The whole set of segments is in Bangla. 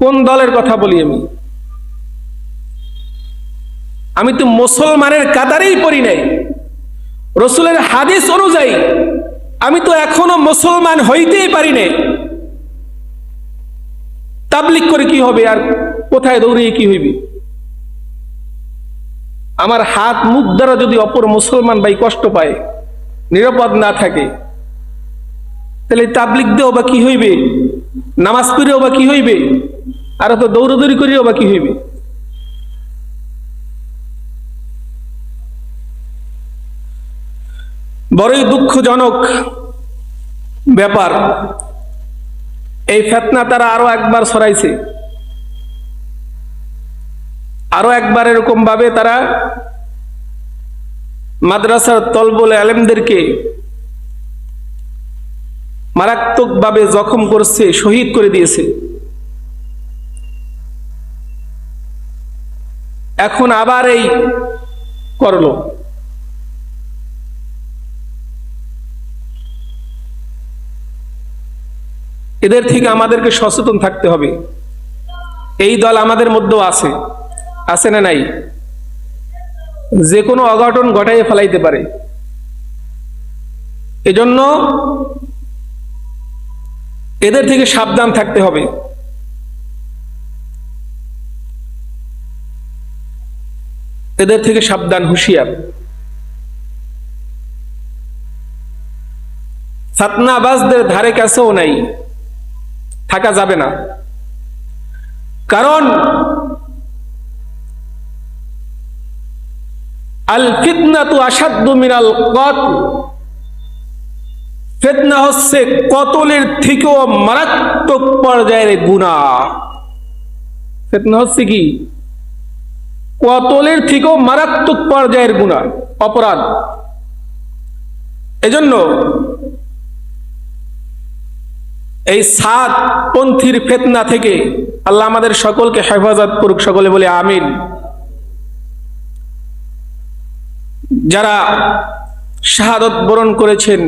কোন দলের কথা বলি আমি? আমি তো মুসলমানের কাতারেই পড়ি নাই। রসুলের হাদিস অনুযায়ী আমি তো এখনও মুসলমান হইতেই পারি নাই। তাবলিক করে কি হবে আর কোথায় দৌড়িয়ে কি হইবে? আমার হাত মুখ দ্বারা যদি অপর মুসলমান ভাই কষ্ট পায়, নিরাপদ না থাকে, তাহলে তাবলিক দেও বা কি হইবে? নামাজ পড়েও বা কি হইবে? আর তো দৌড়দৌড়ি করিও বা কি হইবে। বড়ই দুঃখজনক ব্যাপার, এই ফেতনা তারা আরও একবার ছড়াইছে। আরও একবার এরকম ভাবে তারা মাদ্রাসার তলবলে আলেমদেরকে মারাত্মকভাবে জখম করছে, শহীদ করে দিয়েছে। এখন আবার এই করল। এদের থেকে আমাদেরকে সচেতন থাকতে হবে। এই দল আমাদের মধ্যেও আছে। আছে না নাই? যে কোনো অঘটন ঘটাইয়ে ফেলাইতে পারে। এজন্য এদের থেকে সাবধান থাকতে হবে। এদের থেকে সাবধান, হুঁশিয়ার। ফাতনাবাজদের ধারে কাছেও নাই, থাকা যাবে না। কারণ আল ফিতনা তো আসাদ্দু মিনাল কত ফেতনা হচ্ছে কতলের থেকেও মারাত্মক পর্যায়ের গুণা ফেতনা হচ্ছে কি? কতলের থেকেও মারাত্মক পর্যায়ের গুণা, অপরাধ। এজন্য এই সাত পন্থীর ফেতনা থেকে আল্লাহ আমাদের সকলকে হেফাজত করুক, সকলে বলে আমিন। যারা শাহাদত বরণ করেছেন,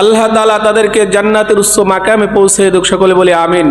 আল্লাহ তালা তাদেরকে জান্নাতের উচ্চ মাকামে পৌঁছে দেখ সকলে বলে আমিন।